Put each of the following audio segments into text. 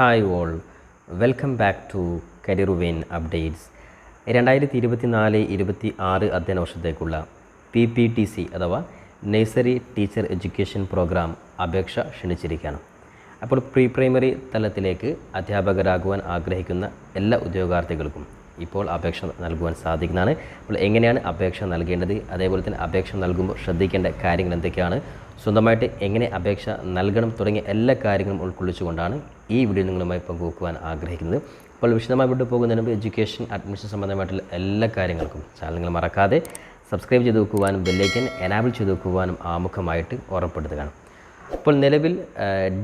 Hi all welcome back to career vein updates രണ്ടായിരത്തി ഇരുപത്തി നാല് ഇരുപത്തി ആറ് അധ്യയന വർഷത്തേക്കുള്ള പി പി ടി സി അഥവാ നഴ്സറി ടീച്ചർ എഡ്യൂക്കേഷൻ പ്രോഗ്രാം അപേക്ഷ ക്ഷണിച്ചിരിക്കുകയാണ്. അപ്പോൾ പ്രീ പ്രൈമറി തലത്തിലേക്ക് അധ്യാപകരാകുവാൻ ആഗ്രഹിക്കുന്ന എല്ലാ ഉദ്യോഗാർത്ഥികൾക്കും ഇപ്പോൾ അപേക്ഷ നൽകുവാൻ സാധിക്കുന്നതാണ്. അപ്പോൾ എങ്ങനെയാണ് അപേക്ഷ നൽകേണ്ടത്? അതേപോലെ തന്നെ അപേക്ഷ നൽകുമ്പോൾ ശ്രദ്ധിക്കേണ്ട കാര്യങ്ങൾ എന്തൊക്കെയാണ്? സ്വന്തമായിട്ട് എങ്ങനെ അപേക്ഷ നൽകണം തുടങ്ങിയ എല്ലാ കാര്യങ്ങളും ഉൾക്കൊള്ളിച്ചുകൊണ്ടാണ് ഈ വീഡിയോ നിങ്ങളുമായി പങ്കുവെക്കുവാൻ ആഗ്രഹിക്കുന്നത്. അപ്പോൾ വിശദമായി വിട്ടു പോകുന്നതിന് മുമ്പ് എഡ്യൂക്കേഷൻ അഡ്മിഷൻ സംബന്ധമായിട്ടുള്ള എല്ലാ കാര്യങ്ങൾക്കും ചാനൽ നിങ്ങൾ മറക്കാതെ സബ്സ്ക്രൈബ് ചെയ്ത് വെക്കുവാനും ബെല്ലൈക്കൻ എനാബിൾ ചെയ്ത് വെക്കുവാനും ആമുഖമായിട്ട് ഓർമ്മപ്പെടുത്തുകയാണ് അപ്പോൾ നിലവിൽ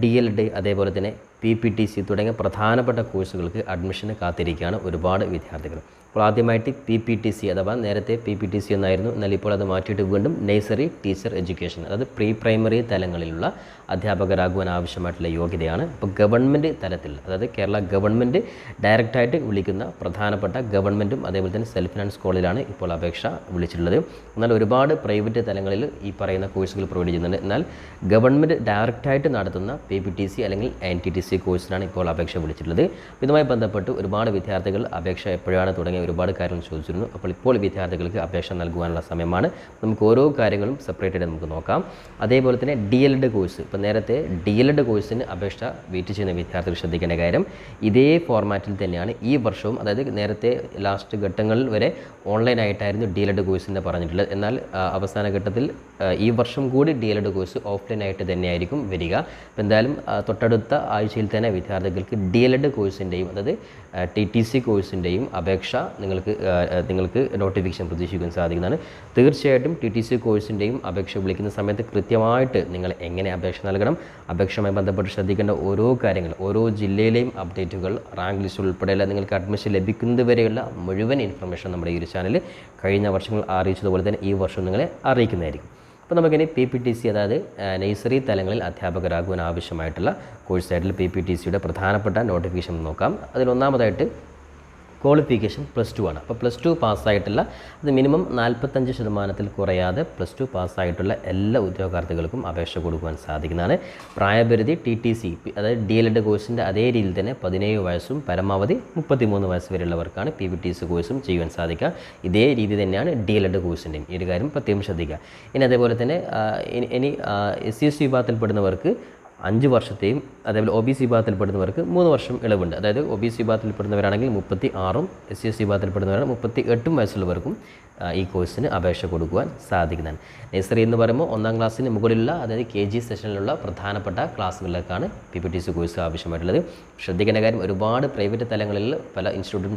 ഡി എൽ ഡി അതേപോലെ തന്നെ പി പി ടി സി തുടങ്ങിയ പ്രധാനപ്പെട്ട കോഴ്സുകൾക്ക് അഡ്മിഷന് കാത്തിരിക്കുകയാണ് ഒരുപാട് വിദ്യാർത്ഥികൾ. അപ്പോൾ ആദ്യമായിട്ട് പി പി ടി സി അഥവാ നേരത്തെ പി പി ടി സി എന്നായിരുന്നു എന്നാൽ ഇപ്പോൾ അത് മാറ്റിയിട്ട് വീണ്ടും നേഴ്സറി ടീച്ചർ എഡ്യൂക്കേഷൻ അതായത് പ്രീ പ്രൈമറി തലങ്ങളിലുള്ള അധ്യാപകരാകുവാൻ ആവശ്യമായിട്ടുള്ള യോഗ്യതയാണ് ഇപ്പോൾ ഗവൺമെന്റ് തലത്തിൽ. അതായത് കേരള ഗവൺമെന്റ് ഡയറക്റ്റായിട്ട് വിളിക്കുന്ന പ്രധാനപ്പെട്ട ഗവൺമെന്റും അതേപോലെ തന്നെ സെൽഫ് ഫിനാൻസ് കോളേജിലാണ് ഇപ്പോൾ അപേക്ഷ വിളിച്ചിട്ടുള്ളത്. എന്നാൽ ഒരുപാട് പ്രൈവറ്റ് തലങ്ങളിൽ ഈ പറയുന്ന കോഴ്സുകൾ പ്രൊവൈഡ് ചെയ്യുന്നുണ്ട്. എന്നാൽ ഗവൺമെന്റ് ഡയറക്റ്റായിട്ട് നടത്തുന്ന പി പി ടി സി അല്ലെങ്കിൽ എൻ ടി ടി സി കോഴ്സിനാണ് ഇപ്പോൾ അപേക്ഷ വിളിച്ചിട്ടുള്ളത്. ഇതുമായി ബന്ധപ്പെട്ട് ഒരുപാട് വിദ്യാർത്ഥികൾ അപേക്ഷ എപ്പോഴാണ് തുടങ്ങിയ ഒരുപാട് കാര്യങ്ങൾ ചോദിച്ചിരുന്നു. അപ്പോൾ ഇപ്പോൾ വിദ്യാർത്ഥികൾക്ക് അപേക്ഷ നൽകുവാനുള്ള സമയമാണ്. നമുക്ക് ഓരോ കാര്യങ്ങളും സെപ്പറേറ്റ് ആയിട്ട് നമുക്ക് നോക്കാം. അതേപോലെ തന്നെ ഡി എൽ എഡ് കോഴ്സ് ഇപ്പോൾ നേരത്തെ ഡി എൽ എഡ് കോഴ്സിന് അപേക്ഷ വെയിറ്റ് ചെയ്യുന്ന വിദ്യാർത്ഥികൾ ശ്രദ്ധിക്കേണ്ട കാര്യം ഇതേ ഫോർമാറ്റിൽ തന്നെയാണ് ഈ വർഷവും അതായത് നേരത്തെ ലാസ്റ്റ് ഘട്ടങ്ങളിൽ വരെ ഓൺലൈനായിട്ടായിരുന്നു ഡി എൽ എഡ് കോഴ്സിന്റെ പറഞ്ഞിട്ടുള്ളത്. എന്നാൽ അവസാന ഘട്ടത്തിൽ ഈ വർഷം കൂടി ഡി എൽ എഡ് കോഴ്സ് ഓഫ്ലൈനായിട്ട് തന്നെയായിരിക്കും വരിക. അപ്പോൾ എന്തായാലും തൊട്ടടുത്ത ആഴ്ചയിൽ തന്നെ വിദ്യാർത്ഥികൾക്ക് ഡി എൽ എഡ് കോഴ്സിന്റെയും അതായത് ടി ടി സി കോഴ്സിന്റെയും അപേക്ഷ നിങ്ങൾക്ക് നിങ്ങൾക്ക് നോട്ടിഫിക്കേഷൻ പ്രതീക്ഷിക്കാൻ സാധിക്കുന്നതാണ്. തീർച്ചയായിട്ടും ടി ടി സി കോഴ്സിന്റെയും അപേക്ഷ വിളിക്കുന്ന സമയത്ത് കൃത്യമായിട്ട് നിങ്ങൾ എങ്ങനെ അപേക്ഷ നൽകണം അപേക്ഷയുമായി ബന്ധപ്പെട്ട് ശ്രദ്ധിക്കേണ്ട ഓരോ കാര്യങ്ങൾ ഓരോ ജില്ലയിലെയും അപ്ഡേറ്റുകൾ റാങ്ക് ലിസ്റ്റ് ഉൾപ്പെടെയുള്ള നിങ്ങൾക്ക് അഡ്മിഷൻ ലഭിക്കുന്നത് വരെയുള്ള മുഴുവൻ ഇൻഫർമേഷൻ നമ്മുടെ ഈ ഒരു ചാനൽ കഴിഞ്ഞ വർഷങ്ങൾ അറിയിച്ചതുപോലെ തന്നെ ഈ വർഷം നിങ്ങളെ അറിയിക്കുന്നതായിരിക്കും. അപ്പോൾ നമുക്കിനി പി പി ടി സി അതായത് നഴ്സറി തലങ്ങളിൽ അധ്യാപകരാകുവാൻ ആവശ്യമായിട്ടുള്ള കോഴ്സ് ആയിട്ടുള്ള പി പി ടി സിയുടെ പ്രധാനപ്പെട്ട നോട്ടിഫിക്കേഷൻ നോക്കാം. അതിൽ ഒന്നാമതായിട്ട് ക്വാളിഫിക്കേഷൻ പ്ലസ് ടു ആണ്. അപ്പോൾ പ്ലസ് ടു പാസ്സായിട്ടുള്ള അത് മിനിമം നാൽപ്പത്തഞ്ച് ശതമാനത്തിൽ കുറയാതെ പ്ലസ് ടു പാസ്സായിട്ടുള്ള എല്ലാ ഉദ്യോഗാർത്ഥികൾക്കും അപേക്ഷ കൊടുക്കുവാൻ സാധിക്കുന്നതാണ്. പ്രായപരിധി ടി ടി സി അതായത് ഡി എൽ എഡ് കോഴ്സിന്റെ അതേ രീതിയിൽ തന്നെ പതിനേഴ് വയസ്സും പരമാവധി മുപ്പത്തിമൂന്ന് വയസ്സ് വരെയുള്ളവർക്കാണ് പി വി ടി സി കോഴ്സും ചെയ്യുവാൻ സാധിക്കുക. ഇതേ രീതി തന്നെയാണ് ഡി എൽ എഡ് കോഴ്സിന്റെയും ഈ ഒരു കാര്യം പ്രത്യേകം ശ്രദ്ധിക്കുക. ഇനി അതേപോലെ തന്നെ ഇനി എസ് സി എസ് വിഭാഗത്തിൽപ്പെടുന്നവർക്ക് അഞ്ച് വർഷത്തെയും അതേപോലെ ഒ ബി സി വിഭാഗത്തിൽപ്പെടുന്നവർക്ക് മൂന്ന് വർഷം ഇളവുണ്ട്. അതായത് ഒ ബി സി വിഭാഗത്തിൽപ്പെടുന്നവരാണെങ്കിൽ മുപ്പത്തി ആറും എസ് സി എസ് സി വിഭാഗത്തിൽപ്പെടുന്നവരാണ് മുപ്പത്തി എട്ടും വയസ്സുള്ളവർക്കും ഈ കോഴ്സിന് അപേക്ഷ കൊടുക്കുവാൻ സാധിക്കുന്നതാണ്. നഴ്സറി എന്ന് പറയുമ്പോൾ ഒന്നാം ക്ലാസ്സിന് മുകളിലുള്ള അതായത് കെ ജി സെഷനിലുള്ള പ്രധാനപ്പെട്ട ക്ലാസ്സുകളിലേക്കാണ് P P T C course ആവശ്യമായിട്ടുള്ളത്. ശ്രദ്ധിക്കേണ്ട കാര്യം ഒരുപാട് പ്രൈവറ്റ് തലങ്ങളിൽ പല ഇൻസ്റ്റിറ്റ്യൂട്ടും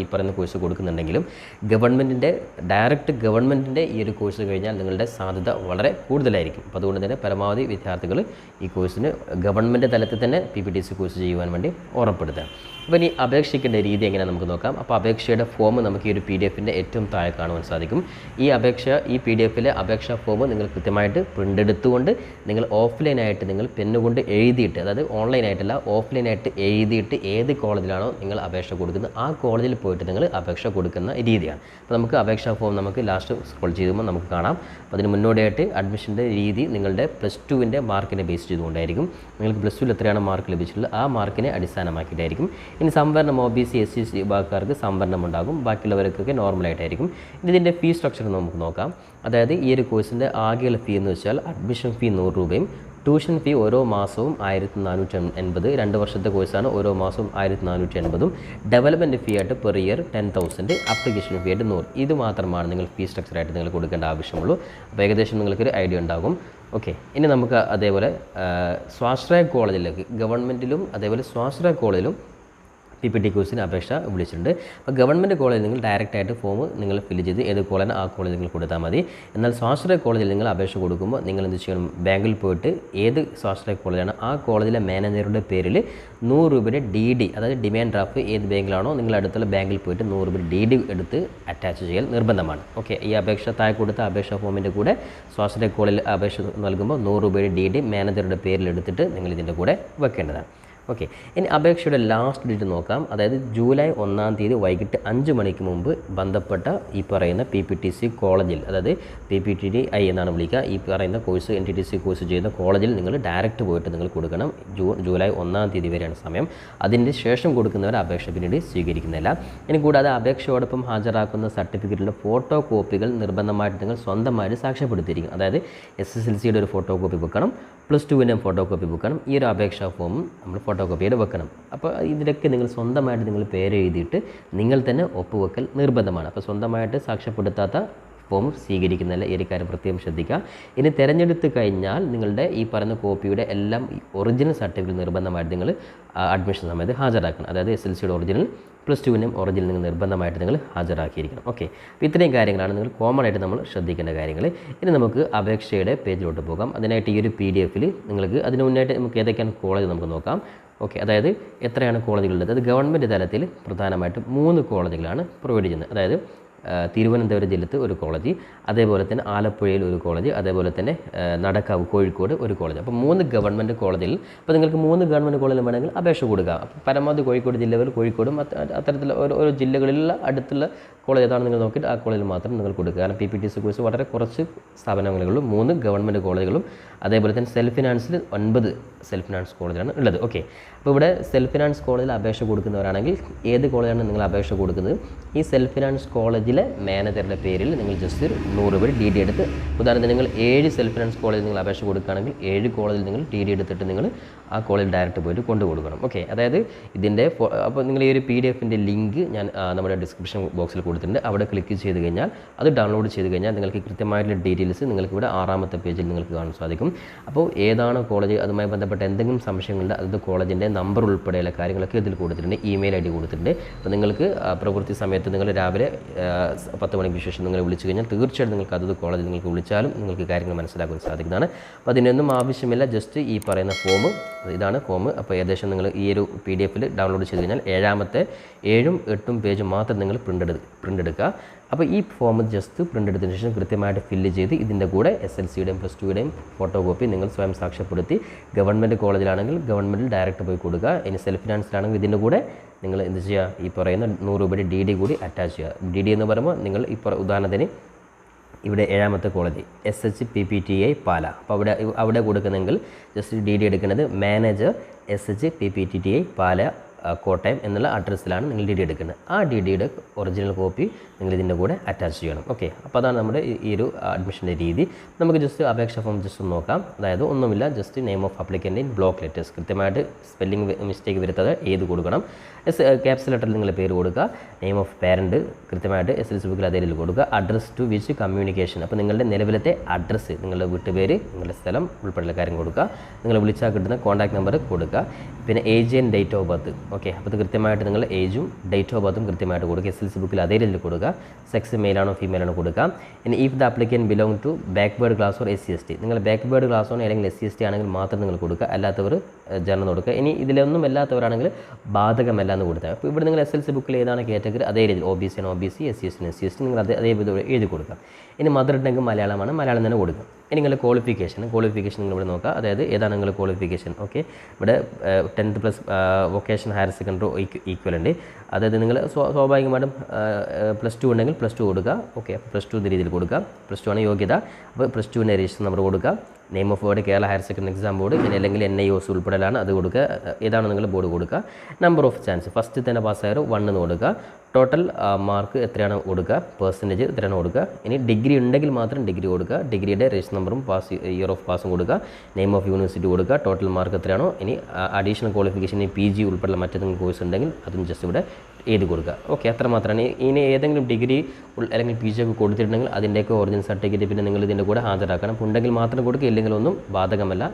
ഈ പറയുന്ന കോഴ്സ് കൊടുക്കുന്നുണ്ടെങ്കിലും ഗവൺമെന്റിന്റെ ഡയറക്റ്റ് ഗവൺമെന്റിന്റെ ഈ ഒരു കോഴ്സ് കഴിഞ്ഞാൽ നിങ്ങളുടെ സാധ്യത വളരെ കൂടുതലായിരിക്കും. അപ്പോൾ അതുകൊണ്ട് തന്നെ പരമാവധി വിദ്യാർത്ഥികൾ ഈ കോഴ്സിന് ഗവൺമെന്റ് തലത്തിൽ തന്നെ P P T C course ചെയ്യുവാൻ വേണ്ടി ഉറപ്പെടുത്തുക. അപ്പോൾ ഇനി അപേക്ഷിക്കേണ്ട രീതി എങ്ങനെ നമുക്ക് നോക്കാം? അപ്പോൾ അപേക്ഷയുടെ ഫോം നമുക്ക് ഈ ഒരു പി ഡി എഫിന്റെ ഏറ്റവും താഴെ കാണുവാൻ സാധിക്കും. ഈ അപേക്ഷ ഈ പി ഡി എഫിലെ അപേക്ഷാ ഫോം നിങ്ങൾ കൃത്യമായിട്ട് പ്രിന്റ് എടുത്തുകൊണ്ട് നിങ്ങൾ ഓഫ്ലൈനായിട്ട് നിങ്ങൾ പെന്നുകൊണ്ട് എഴുതിയിട്ട് അതായത് ഓൺലൈനായിട്ടല്ല ഓഫ്ലൈനായിട്ട് എഴുതിയിട്ട് ഏത് കോളേജിലാണോ നിങ്ങൾ അപേക്ഷ കൊടുക്കുന്നത് ആ കോളേജിൽ പോയിട്ട് നിങ്ങൾ അപേക്ഷ കൊടുക്കുന്ന രീതിയാണ്. അപ്പോൾ നമുക്ക് അപേക്ഷാ ഫോം നമുക്ക് ലാസ്റ്റ് സ്ക്രോൾ ചെയ്യുമ്പോൾ നമുക്ക് കാണാം. അപ്പോൾ അതിന് മുന്നോടിയായിട്ട് അഡ്മിഷന്റെ രീതി നിങ്ങളുടെ പ്ലസ് ടുവിന്റെ മാർക്കിനെ ബേസ് ചെയ്തുകൊണ്ടായിരിക്കും. നിങ്ങൾക്ക് പ്ലസ് ടുവിൽ എത്രയാണ് മാർക്ക് ലഭിച്ചിട്ടുള്ളത് ആ മാർക്കിനെ അടിസ്ഥാനമാക്കിയിട്ടായിരിക്കും. ഇനി സംവരണം O B C S C വിഭാഗക്കാർക്ക് സംവരണം ഉണ്ടാകും ബാക്കിയുള്ളവർക്കൊക്കെ നോർമലായിട്ടായിരിക്കും ഇനി ഇതിന്റെ ഫീ സ്ട്രക്ചർ നമുക്ക് നോക്കാം. അതായത് ഈ ഒരു കോഴ്സിന്റെ ആകെയുള്ള ഫീ എന്ന് വെച്ചാൽ അഡ്മിഷൻ ഫീ നൂറ് രൂപയും ട്യൂഷൻ ഫീ ഓരോ മാസവും ആയിരത്തി നാനൂറ്റി എൺപത് രണ്ട് വർഷത്തെ കോഴ്സാണ് ഓരോ മാസവും ആയിരത്തി നാനൂറ്റി എൺപതും ഡെവലപ്മെന്റ് ഫീ ആയിട്ട് per year ten thousand application fee ആയിട്ട് നൂറ്. ഇത് മാത്രമാണ് നിങ്ങൾ ഫീ സ്ട്രക്ചറായിട്ട് നിങ്ങൾ കൊടുക്കേണ്ട ആവശ്യമുള്ളൂ. അപ്പോൾ ഏകദേശം നിങ്ങൾക്കൊരു ഐഡിയ ഉണ്ടാകും. ഓക്കെ ഇനി നമുക്ക് അതേപോലെ സ്വാശ്രയ കോളേജിലേക്ക് ഗവൺമെന്റിലും അതേപോലെ സ്വാശ്രയ കോളേജിലും പി പി ടി കോഴ്സിന് അപേക്ഷ വിളിച്ചിട്ടുണ്ട്. അപ്പോൾ ഗവൺമെന്റ് കോളേജിൽ നിങ്ങൾ ഡയറക്റ്റായിട്ട് ഫോം നിങ്ങൾ ഫില്ല് ചെയ്ത് ഏത് കോളേജിന് ആ കോളേജിൽ നിങ്ങൾ കൊടുത്താൽ മതി. എന്നാൽ സ്വാശ്രയ കോളേജിൽ നിങ്ങൾ അപേക്ഷ കൊടുക്കുമ്പോൾ നിങ്ങൾ എന്ത് ചെയ്യണം? ബാങ്കിൽ പോയിട്ട് ഏത് സ്വാശ്രയ കോളേജാണ് ആ കോളേജിലെ മാനേജറുടെ പേരിൽ നൂറ് രൂപയുടെ ഡി ഡി അതായത് ഡിമാൻഡ് ഡ്രാഫ്റ്റ് ഏത് ബാങ്കിലാണോ നിങ്ങൾ അടുത്തുള്ള ബാങ്കിൽ പോയിട്ട് നൂറ് രൂപ ഡി ഡി എടുത്ത് അറ്റാച്ച് ചെയ്യൽ നിർബന്ധമാണ്. ഓക്കെ ഈ അപേക്ഷ താഴെ കൊടുത്ത അപേക്ഷാ ഫോമിന്റെ കൂടെ സ്വാശ്രയ കോളേജിൽ അപേക്ഷ നൽകുമ്പോൾ നൂറ് രൂപയുടെ ഡി ഡി മാനേജറുടെ പേരിൽ എടുത്തിട്ട് നിങ്ങൾ ഇതിന്റെ കൂടെ വെക്കേണ്ടതാണ്. ഓക്കെ ഇനി അപേക്ഷയുടെ ലാസ്റ്റ് ഡേറ്റ് നോക്കാം. അതായത് ജൂലൈ ഒന്നാം തീയതി വൈകിട്ട് അഞ്ച് മണിക്ക് മുമ്പ് ബന്ധപ്പെട്ട ഈ പറയുന്ന പി പി ടി സി കോളേജിൽ അതായത് P P T D I എന്നാണ് വിളിക്കുക. ഈ പറയുന്ന course N T T C course ചെയ്യുന്ന കോളേജിൽ നിങ്ങൾ ഡയറക്റ്റ് പോയിട്ട് നിങ്ങൾ കൊടുക്കണം. ജൂ ജൂലൈ ഒന്നാം തീയതി വരെയാണ് സമയം. അതിന്റെ ശേഷം കൊടുക്കുന്നവർ അപേക്ഷ പിന്നീട് സ്വീകരിക്കുന്നില്ല. ഇനി കൂടാതെ അപേക്ഷയോടൊപ്പം ഹാജരാക്കുന്ന സർട്ടിഫിക്കറ്റിന്റെ ഫോട്ടോ കോപ്പികൾ നിർബന്ധമായിട്ട് നിങ്ങൾ സ്വന്തമായിട്ട് സാക്ഷ്യപ്പെടുത്തിയിരിക്കും അതായത് എസ് എസ് എൽ സിയുടെ ഒരു ഫോട്ടോ കോപ്പി വെക്കണം. പ്ലസ് ടുവിന്റെ ഫോട്ടോ കോപ്പി വെക്കണം ഈ ഒരു അപേക്ഷാ ഫോമും നമ്മൾ ഫോട്ടോ കോപ്പിയുടെ വെക്കണം. അപ്പോൾ ഇതിലൊക്കെ നിങ്ങൾ സ്വന്തമായിട്ട് നിങ്ങൾ പേര് എഴുതിയിട്ട് നിങ്ങൾ തന്നെ ഒപ്പുവെക്കൽ നിർബന്ധമാണ്. അപ്പോൾ സ്വന്തമായിട്ട് സാക്ഷ്യപ്പെടുത്താത്ത ഫോം സ്വീകരിക്കുന്നില്ല ഈ ഒരു കാര്യം പ്രത്യേകം ശ്രദ്ധിക്കുക. ഇനി തിരഞ്ഞെടുത്ത് കഴിഞ്ഞാൽ നിങ്ങളുടെ ഈ പറയുന്ന കോപ്പിയുടെ എല്ലാം ഒറിജിനൽ സർട്ടിഫിക്കറ്റ് നിർബന്ധമായിട്ട് നിങ്ങൾ അഡ്മിഷൻ സമയത്ത് ഹാജരാക്കണം. അതായത് എസ് എൽ സിയുടെ ഒറിജിനൽ പ്ലസ് ടുവിനും ഒറിജിനൽ നിങ്ങൾ നിർബന്ധമായിട്ട് നിങ്ങൾ ഹാജരാക്കിയിരിക്കണം. ഓക്കെ അപ്പോൾ ഇത്രയും കാര്യങ്ങളാണ് നിങ്ങൾ കോമൺ ആയിട്ട് നമ്മൾ ശ്രദ്ധിക്കേണ്ട കാര്യങ്ങൾ. ഇനി നമുക്ക് അപേക്ഷയുടെ പേജിലോട്ട് പോകാം. അതിനായിട്ട് ഈ ഒരു പി ഡി എഫിൽ നിങ്ങൾക്ക് അതിന് മുന്നായിട്ട് നമുക്ക് ഏതൊക്കെയാണ് കോളേജ് നമുക്ക് നോക്കാം. ഓക്കെ അതായത് എത്രയാണ് കോളേജുകളുള്ളത് അത് ഗവൺമെന്റ് തലത്തിൽ പ്രധാനമായിട്ടും മൂന്ന് കോളേജുകളാണ് പ്രൊവൈഡ് ചെയ്യുന്നത്. അതായത് തിരുവനന്തപുരം ജില്ലത്ത് ഒരു കോളേജ് അതേപോലെ തന്നെ ആലപ്പുഴയിൽ ഒരു കോളേജ് അതേപോലെ തന്നെ നടക്കാവ് കോഴിക്കോട് ഒരു കോളേജ്. അപ്പോൾ മൂന്ന് ഗവൺമെന്റ് കോളേജിൽ അപ്പോൾ നിങ്ങൾക്ക് മൂന്ന് ഗവൺമെന്റ് കോളേജിൽ വേണമെങ്കിൽ അപേക്ഷ കൊടുക്കുക അപ്പോൾ പരമാവധി കോഴിക്കോട് ജില്ലകൾ കോഴിക്കോടും അത്തരത്തിലുള്ള ഓരോ ഓരോ ജില്ലകളിലുള്ള അടുത്തുള്ള കോളേജ് ഏതാണ് നിങ്ങൾ നോക്കിയിട്ട് ആ കോളേജിൽ മാത്രം നിങ്ങൾ കൊടുക്കുക. കാരണം P P T C course വളരെ കുറച്ച് സ്ഥാപനങ്ങളുള്ളൂ മൂന്ന് ഗവൺമെന്റ് കോളേജുകളും അതേപോലെ തന്നെ സെൽഫ് ഫിനാൻസിൽ ഒൻപത് സെൽഫ് ഫിനാൻസ് കോളേജാണ് ഉള്ളത്. ഓക്കെ. അപ്പോൾ ഇവിടെ സെൽഫ് ഫിനാൻസ് കോളേജിൽ അപേക്ഷ കൊടുക്കുന്നവരാണെങ്കിൽ ഏത് കോളേജാണ് നിങ്ങൾ അപേക്ഷ കൊടുക്കുന്നത്? ഈ സെൽഫ് ഫിനാൻസ് കോളേജിലെ മാനേജറുടെ പേരിൽ നിങ്ങൾ ജസ്റ്റ് ഒരു നൂറ് രൂപ ഡി ഡി എടുത്ത് ഉദാഹരണത്തിന് നിങ്ങൾ ഏഴ് സെൽഫ് ഫിനാൻസ് കോളേജിൽ നിങ്ങൾ അപേക്ഷ കൊടുക്കുകയാണെങ്കിൽ ഏഴ് കോളേജിൽ നിങ്ങൾ ഡി ഡി എടുത്തിട്ട് നിങ്ങൾ ആ കോളേജിൽ ഡയറക്റ്റ് പോയിട്ട് കൊണ്ടു കൊടുക്കണം. ഓക്കെ അതായത് ഇതിന്റെ അപ്പോൾ നിങ്ങൾ ഈ ഒരു പി ഡി എഫിന്റെ ലിങ്ക് ഞാൻ നമ്മുടെ ഡിസ്ക്രിപ്ഷൻ ബോക്സിൽ കൊടുത്തിട്ടുണ്ട്. അവിടെ ക്ലിക്ക് ചെയ്ത് കഴിഞ്ഞാൽ അത് ഡൗൺലോഡ് ചെയ്ത് കഴിഞ്ഞാൽ നിങ്ങൾക്ക് കൃത്യമായിട്ടുള്ള ഡീറ്റെയിൽസ് നിങ്ങൾക്ക് ഇവിടെ ആറാമത്തെ പേജിൽ നിങ്ങൾക്ക് കാണാൻ സാധിക്കും. അപ്പോൾ ഏതാണ് കോളേജ് അതുമായി ബന്ധപ്പെട്ട എന്തെങ്കിലും സംശയങ്ങളുണ്ട് അത് കോളേജിന്റെ നമ്പർ ഉൾപ്പെടെയുള്ള കാര്യങ്ങളൊക്കെ ഇതിൽ കൊടുത്തിട്ടുണ്ട്. ഇമെയിൽ ഐ ഡി കൊടുത്തിട്ടുണ്ട്. അപ്പോൾ നിങ്ങൾക്ക് പ്രവൃത്തി സമയത്ത് നിങ്ങൾ രാവിലെ പത്ത് മണിക്ക് ശേഷം നിങ്ങൾ വിളിച്ചു കഴിഞ്ഞാൽ തീർച്ചയായിട്ടും നിങ്ങൾക്ക് അതത് കോളേജിൽ നിങ്ങൾക്ക് വിളിച്ചാലും നിങ്ങൾക്ക് കാര്യങ്ങൾ മനസ്സിലാക്കാൻ സാധിക്കുന്നതാണ്. അപ്പോൾ അതിനൊന്നും ആവശ്യമില്ല ജസ്റ്റ് ഈ പറയുന്ന ഫോം ഇതാണ് ഫോം അപ്പോൾ ഏകദേശം നിങ്ങൾ ഈ ഒരു പി ഡി എഫിൽ ഡൗൺലോഡ് ചെയ്ത് കഴിഞ്ഞാൽ ഏഴാമത്തെ ഏഴും എട്ടും പേജ് മാത്രം നിങ്ങൾ പ്രിന്റ് എടുക്കുക പ്രിന്റ് എടുക്കുക. അപ്പോൾ ഈ ഫോം ജസ്റ്റ് പ്രിന്റ് എടുത്തതിന് ശേഷം കൃത്യമായിട്ട് ഫില്ല് ചെയ്ത് ഇതിന്റെ കൂടെ എസ് എൽ സിയുടെയും പ്ലസ് ടുയുടെയും ഫോട്ടോ കോപ്പി നിങ്ങൾ സ്വയം സാക്ഷ്യപ്പെടുത്തി. ഗവൺമെന്റ് കോളേജിലാണെങ്കിൽ ഗവൺമെന്റിൽ ഡയറക്റ്റ് പോയി കൊടുക്കുക. ഇനി സെൽഫ് ഫിനാൻസിലാണെങ്കിൽ ഇതിന്റെ കൂടെ നിങ്ങൾ എന്ത് ചെയ്യുക? ഈ പറയുന്ന നൂറ് രൂപയുടെ ഡി ഡി കൂടി അറ്റാച്ച് ചെയ്യുക. ഡി ഡി എന്ന് പറയുമ്പോൾ നിങ്ങൾ ഇപ്പോൾ ഉദാഹരണത്തിന് ഇവിടെ ഏഴാമത്തെ college S H P P T I Pala. അപ്പോൾ അവിടെ അവിടെ കൊടുക്കുന്നെങ്കിൽ ജസ്റ്റ് ഡി ഡി എടുക്കുന്നത് manager S H P P T T I Pala Kottayam എന്നുള്ള അഡ്രസ്സിലാണ് നിങ്ങൾ ഡി ഡി എടുക്കുന്നത്. ആ ഡി ഡിയുടെ ഒറിജിനൽ കോപ്പി നിങ്ങൾ ഇതിന്റെ കൂടെ അറ്റാച്ച് ചെയ്യണം. ഓക്കെ അപ്പോൾ അതാണ് നമ്മുടെ ഈ- ഒരു അഡ്മിഷന്റെ രീതി. നമുക്ക് ജസ്റ്റ് അപേക്ഷ ഫോം ജസ്റ്റ് ഒന്ന് നോക്കാം. അതായത് ഒന്നുമില്ല just name of applicant in block letters കൃത്യമായിട്ട് സ്പെല്ലിംഗ് മിസ്റ്റേക്ക് വരുത്താതെ ഏത് കൊടുക്കണം. എസ് ക്യാപ്സ് ലെറ്ററിൽ നിങ്ങൾ പേര് കൊടുക്കുക. നെയിം ഓഫ് പാരന്റ് കൃത്യമായിട്ട് എസ് എൽ സി ബുക്കിൽ അതേ കൊടുക്കുക. അഡ്രസ് ടു വിച്ച് കമ്മ്യൂണിക്കേഷൻ അപ്പോൾ നിങ്ങളുടെ നിലവിലത്തെ അഡ്രസ്സ് നിങ്ങളുടെ വീട്ടുപേര് നിങ്ങളുടെ സ്ഥലം ഉൾപ്പെടെയുള്ള കാര്യം കൊടുക്കുക. നിങ്ങൾ വിളിച്ചാൽ കിട്ടുന്ന കോൺടാക്ട് നമ്പർ കൊടുക്കുക. പിന്നെ age and date of birth okay അപ്പോൾ കൃത്യമായിട്ട് നിങ്ങൾ ഏജും ഡേറ്റ് ഓഫ് ബർത്തും കൃത്യമായിട്ട് കൊടുക്കുക. എസ് എൽ സി ബുക്കിൽ അതേ രീതിയിൽ കൊടുക്കുക. സെക്സ് മെയിലാണോ ഫീമെയിലാണോ കൊടുക്കുക. ഇനി if the applicant belong to backward class or S C S T നിങ്ങൾ ബാക്ക്വേർഡ് ക്ലാസ് ഓൺ അല്ലെങ്കിൽ എസ് സി എസ് ടി ആണെങ്കിൽ മാത്രം നിങ്ങൾ കൊടുക്കുക. അല്ലാത്തവർ ജനറൽ കൊടുക്കുക. ഇനി ഇതിലൊന്നും അല്ലാത്തവരാണെങ്കിൽ ബാധകമല്ല എന്ന് കൊടുത്താൽ അപ്പോൾ ഇവിടെ നിങ്ങൾ എസ് എൽ സി ബുക്കിൽ ഏതാണ് കാറ്റഗറി അതേ രീതിയിൽ ഒ ബി സി ആണ് B C S C S C S T നിങ്ങൾ അതേ അതേപോലെ എഴുതി കൊടുക്കുക ഇനി മദർ ടങ്ക് മലയാളമാണ് മലയാളം തന്നെ കൊടുക്കുക ഇനി നിങ്ങളുടെ ക്വാളിഫിക്കേഷൻ ക്വാളിഫിക്കേഷൻ നിങ്ങൾ ഇവിടെ നോക്കുക. അതായത് ഏതാണ് നിങ്ങൾ ക്വാളിഫിക്കേഷൻ ഓക്കെ ഇവിടെ tenth plus vocation higher secondary equal ഉണ്ട്. അതായത് നിങ്ങൾ സ്വാഭാവികമായിട്ടും പ്ലസ് ടു ഉണ്ടെങ്കിൽ പ്ലസ് ടു കൊടുക്കുക. ഓക്കെ പ്ലസ് ടു എന്ന രീതിയിൽ കൊടുക്കുക. പ്ലസ് ടു ആണ് യോഗ്യത. അപ്പോൾ പ്ലസ് ടുവിന്റെ രജിസ്റ്റർ നമ്പർ കൊടുക്കുക. Name of board Kerala higher secondary exam board പിന്നെ അല്ലെങ്കിൽ എൻ ഐ ഒസ് ഉൾപ്പെടെയാണ് അത് കൊടുക്കുക. ഏതാണ് നിങ്ങൾ ബോർഡ് കൊടുക്കുക? നമ്പർ ഓഫ് ചാൻസ് ഫസ്റ്റ് തന്നെ പാസ്സായാലും വൺ എന്ന് കൊടുക്കുക. ടോട്ടൽ മാർക്ക് എത്രയാണ് കൊടുക്കുക? പെർസെന്റേജ് എത്രയാണ് കൊടുക്കുക? ഇനി ഡിഗ്രി ഉണ്ടെങ്കിൽ മാത്രം ഡിഗ്രി കൊടുക്കുക. ഡിഗ്രിയുടെ രജിസ്റ്റർ നമ്പറും പാസ് ഇയർ ഓഫ് പാസും കൊടുക്കുക. നെയിം ഓഫ് യൂണിവേഴ്സിറ്റി കൊടുക്കുക. ടോട്ടൽ മാർക്ക് എത്രയാണോ? ഇനി അഡീഷണൽ ക്വാളിഫിക്കേഷൻ പി ജി ഉൾപ്പെടെയുള്ള മറ്റേതെങ്കിലും കോഴ്സ് ഉണ്ടെങ്കിൽ അതും ജസ്റ്റ് ഇവിടെ എഴുതി കൊടുക്കുക. ഓക്കെ അത്ര മാത്രമാണ്. ഇനി ഏതെങ്കിലും ഡിഗ്രി അല്ലെങ്കിൽ പി ജി ഒക്കെ കൊടുത്തിട്ടുണ്ടെങ്കിൽ അതിന്റെയൊക്കെ ഒറിജിനൽ സർട്ടിഫിക്കറ്റ് പിന്നെ നിങ്ങൾ ഇതിന്റെ കൂടെ ഹാജരാക്കണം. ഉണ്ടെങ്കിൽ മാത്രം കൊടുക്കുക ഇല്ലെങ്കിൽ ഒന്നും ബാധകമല്ല.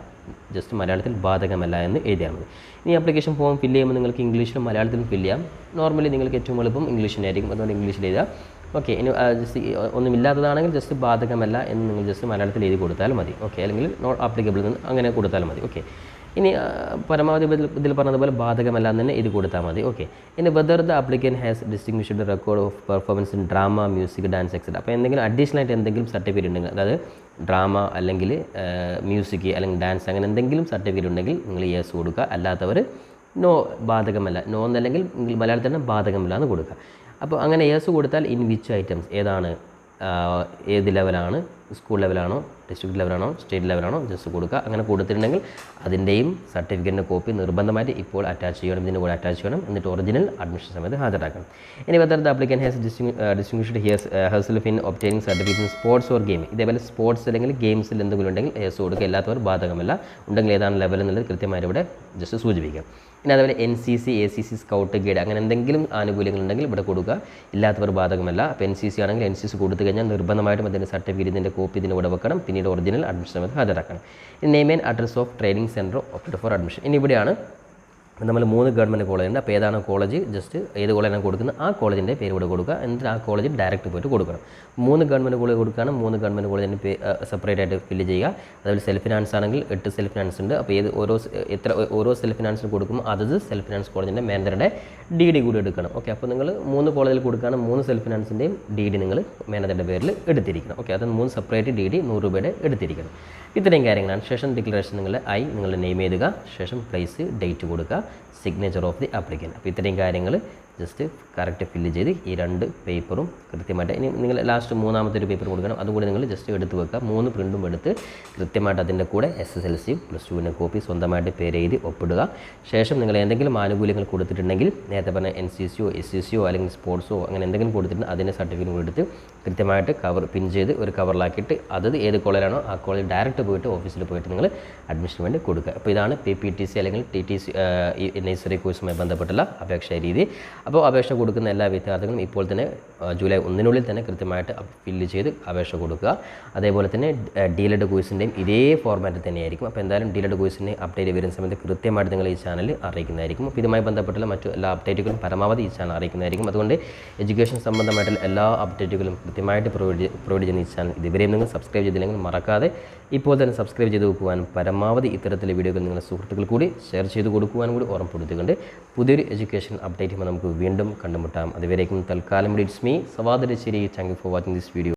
ജസ്റ്റ് മലയാളത്തിൽ ബാധകമല്ല എന്ന് എഴുതിയാൽ മതി. ഇനി അപ്ലിക്കേഷൻ ഫോം ഫില്ല് ചെയ്യുമ്പോൾ നിങ്ങൾക്ക് ഇംഗ്ലീഷിലും മലയാളത്തിലും ഫില്ല് ചെയ്യാം. നോർമലി നിങ്ങൾക്ക് ഏറ്റവും എളുപ്പം ഇംഗ്ലീഷിനായിരിക്കും അതുകൊണ്ട് ഇംഗ്ലീഷിൽ എഴുതുക. ഓക്കെ ഇനി ജസ്റ്റ് ഒന്നുമില്ലാത്തതാണെങ്കിൽ ജസ്റ്റ് ബാധകമല്ല എന്ന് നിങ്ങൾ ജസ്റ്റ് മലയാളത്തിൽ എഴുതി കൊടുത്താൽ മതി. ഓക്കെ അല്ലെങ്കിൽ നോട്ട് ആപ്ലിക്കബിൾ എന്ന് അങ്ങനെ കൊടുത്താൽ മതി. ഓക്കെ ഇനി പരമാവധി ഇതിൽ പറഞ്ഞതുപോലെ ബാധകമല്ല എന്ന് തന്നെ ഇത് കൊടുത്താൽ മതി. ഓക്കെ ഇനി whether the applicant has distinguished record of performance in drama music dance etcetera അപ്പോൾ എന്തെങ്കിലും അഡീഷണൽ ആയിട്ട് എന്തെങ്കിലും സർട്ടിഫിക്കറ്റ് ഉണ്ടെങ്കിൽ അതായത് ഡ്രാമ അല്ലെങ്കിൽ മ്യൂസിക് അല്ലെങ്കിൽ ഡാൻസ് അങ്ങനെ എന്തെങ്കിലും സർട്ടിഫിക്കറ്റ് ഉണ്ടെങ്കിൽ നിങ്ങൾ യെസ് കൊടുക്കുക. അല്ലാത്തവർ നോ ബാധകമല്ല. നോ എന്നല്ലെങ്കിൽ മലയാളത്തിൽ തന്നെ ബാധകമല്ല എന്ന് കൊടുക്കുക. അപ്പോൾ അങ്ങനെ യേസ് കൊടുത്താൽ ഇൻ വിച്ച് ഐറ്റംസ് ഏതാണ്? ഏത് ലെവലാണ് സ്കൂൾ ലെവലാണോ ഡിസ്ട്രിക്ട് ലെവലാണോ സ്റ്റേറ്റ് ലെവലാണോ ജസ്റ്റ് കൊടുക്കുക. അങ്ങനെ കൊടുത്തിട്ടുണ്ടെങ്കിൽ അതിന്റെയും സർട്ടിഫിക്കറ്റിന്റെ കോപ്പി നിർബന്ധമായിട്ട് ഇപ്പോൾ അറ്റാച്ച് ചെയ്യണം ഇതിന്റെ കൂടെ അറ്റാച്ച് ചെയ്യണം. എന്നിട്ട് ഒറിജിനൽ അഡ്മിഷൻ സമയത്ത് ഹാജരാക്കണം. ഇനി whether the applicant has distinguished hers herself in obtaining certificate sports or game ഇതേപോലെ സ്പോർട്സ് അല്ലെങ്കിൽ ഗെയിംസിൽ എന്തെങ്കിലും ഉണ്ടെങ്കിൽ ഹെസ് കൊടുക്കുക. എല്ലാത്തവർ ബാധകമല്ല. ഉണ്ടെങ്കിൽ ഏതാണ് ലെവൽ എന്നുള്ളത് കൃത്യമായിട്ട് ഇവിടെ ജസ്റ്റ് സൂചിപ്പിക്കാം. പിന്നെ അതുപോലെ N C C A C C scout guide അങ്ങനെ എന്തെങ്കിലും ആനുകൂല്യങ്ങൾ ഉണ്ടെങ്കിൽ ഇവിടെ കൊടുക്കുക. ഇല്ലാത്തവർ ബാധകമല്ല. അപ്പോൾ എൻ സി സി ആണെങ്കിൽ എൻ സി സി കൊടുത്തു കഴിഞ്ഞാൽ നിർബന്ധമായിട്ടും അതിന്റെ സർട്ടിഫിക്കറ്റ് ഇതിന്റെ കോപ്പി ഇതിന് ഇവിടെ വെക്കണം പിന്നീട് ഒറിജിനൽ അഡ്മിഷൻ സമയത്ത് ഹാജരാക്കണം. Name and address of training centre opted for admission ഇനി ഇവിടെയാണ് നമ്മൾ മൂന്ന് ഗവൺമെന്റ് കോളേജ് ഉണ്ട്. അപ്പോൾ ഏതാണ് കോളേജ്? ജസ്റ്റ് ഏത് കോളേജാണ് കൊടുക്കുന്നത്? ആ കോളേജിന്റെ പേര് ഇവിടെ കൊടുക്കുക. എന്നിട്ട് ആ കോളേജിൽ ഡയറക്റ്റ് പോയിട്ട് കൊടുക്കണം. മൂന്ന് ഗവൺമെന്റ് കോളേജ് കൊടുക്കുകയാണ്. മൂന്ന് ഗവൺമെന്റ് കോളേജിന്റെ പേ സെപ്പറേറ്റ് ആയിട്ട് ഫില്ല് ചെയ്യുക. അതുപോലെ സെൽഫ് ഫിനാൻസ് ആണെങ്കിൽ എട്ട് സെൽഫ് ഫിനാൻസ് ഉണ്ട്. അപ്പോൾ ഏത് ഓരോ എത്ര ഓരോ സെൽഫ് ഫിനാൻസിന് കൊടുക്കുമ്പോൾ അതത് സെൽഫ് ഫിനാൻസ് കോളേജിന്റെ മാനേജറുടെ ഡി ഡി കൂടി എടുക്കണം. ഓക്കെ അപ്പോൾ നിങ്ങൾ മൂന്ന് കോളേജിൽ കൊടുക്കുകയാണ്. മൂന്ന് സെൽഫ് ഫിനാൻസിന്റെയും ഡി ഡി നിങ്ങൾ മാനേജറുടെ പേരിൽ എടുത്തിരിക്കണം. ഓക്കെ അത് മൂന്ന് സെപ്പറേറ്റ് ഡി ഡി നൂറ് രൂപയുടെ എടുത്തിരിക്കണം. ഇത്രയും കാര്യങ്ങളാണ്. ശേഷം ഡിക്ലറേഷൻ നിങ്ങൾ ഐ നിങ്ങൾ നെയിം എഴുതുക. ശേഷം പ്ലേസ് ഡേറ്റ് കൊടുക്കുക. സിഗ്നേച്ചർ ഓഫ് ദി ആപ്ലിക്കൻ അപ്പോൾ ഇത്രയും കാര്യങ്ങൾ ജസ്റ്റ് കറക്റ്റ് ഫില്ല് ചെയ്ത് ഈ രണ്ട് പേപ്പറും കൃത്യമായിട്ട് ഇനി നിങ്ങൾ ലാസ്റ്റ് മൂന്നാമത്തെ ഒരു പേപ്പർ കൊടുക്കണം അതുകൂടി നിങ്ങൾ ജസ്റ്റ് എടുത്ത് വെക്കുക. മൂന്ന് പ്രിന്റും എടുത്ത് കൃത്യമായിട്ട് അതിന്റെ കൂടെ എസ് എസ് എൽ സിയും പ്ലസ് ടുവിന്റെ കോപ്പി സ്വന്തമായിട്ട് പേര് എഴുതി ഒപ്പിടുക. ശേഷം നിങ്ങൾ എന്തെങ്കിലും ആനുകൂല്യങ്ങൾ കൊടുത്തിട്ടുണ്ടെങ്കിൽ നേരത്തെ പറഞ്ഞ എൻ സി സിയോ എസ് സി സിയോ അല്ലെങ്കിൽ സ്പോർട്സോ അങ്ങനെ എന്തെങ്കിലും കൊടുത്തിട്ടുണ്ട് അതിന്റെ സർട്ടിഫിക്കറ്റ് എടുത്ത് കൃത്യമായിട്ട് കവർ പിൻ ചെയ്ത് ഒരു കവറിലാക്കിയിട്ട് അതത് ഏത് കോളേജാണോ ആ കോളേജ് ഡയറക്റ്റ് പോയിട്ട് ഓഫീസിൽ പോയിട്ട് നിങ്ങൾ അഡ്മിഷന് വേണ്ടി കൊടുക്കുക. അപ്പോൾ ഇതാണ് പി പി ടി സി അല്ലെങ്കിൽ ടി ടി സി നഴ്സറി കോഴ്സുമായി ബന്ധപ്പെട്ടുള്ള അപേക്ഷാ രീതി. അപ്പോൾ അപേക്ഷ കൊടുക്കുന്ന എല്ലാ വിദ്യാർത്ഥികളും ഇപ്പോൾ തന്നെ ജൂലൈ ഒന്നിനുള്ളിൽ തന്നെ കൃത്യമായിട്ട് ഫില്ല് ചെയ്ത് അപേക്ഷ കൊടുക്കുക. അതേപോലെ തന്നെ ഡീലഡ് കോഴ്സിന്റെയും ഇതേ ഫോർമാറ്റ് തന്നെയായിരിക്കും. അപ്പോൾ എന്തായാലും ഡീലഡ് കോഴ്സിന്റെ അപ്ഡേറ്റ് വരുന്ന സമയത്ത് കൃത്യമായിട്ട് നിങ്ങൾ ഈ ചാനൽ അറിയിക്കുന്നതായിരിക്കും. അപ്പോൾ ഇതുമായി ബന്ധപ്പെട്ടുള്ള മറ്റു എല്ലാ അപ്ഡേറ്റുകളും പരമാവധി ഈ ചാനൽ അറിയിക്കുന്നതായിരിക്കും. അതുകൊണ്ട് എഡ്യൂക്കേഷൻ സംബന്ധമായിട്ടുള്ള എല്ലാ അപ്ഡേറ്റുകളും കൃത്യമായിട്ട് പ്രൊവൈഡ് പ്രൊവൈഡ് ചെയ്യുന്ന ഈ ചാനൽ ഇതുവരെയും നിങ്ങൾ സബ്സ്ക്രൈബ് ചെയ്തില്ലെങ്കിൽ മറക്കാതെ ഇപ്പോൾ തന്നെ സബ്സ്ക്രൈബ് ചെയ്ത് വെക്കുവാനും പരമാവധി ഇത്തരത്തിലെ വീഡിയോകൾ നിങ്ങളുടെ സുഹൃത്തുക്കൾ കൂടി ഷെയർ ചെയ്ത് കൊടുക്കുവാനും കൂടി ഓർമ്മപ്പെടുത്തിക്കൊണ്ട് പുതിയൊരു എഡ്യൂക്കേഷൻ അപ്ഡേറ്റ് അപ്ഡേറ്റുമായി നമുക്ക് വീണ്ടും കണ്ടുമുട്ടാം. അതുവരേക്കും തൽക്കാലം it's me Savadarassery thank for watching this video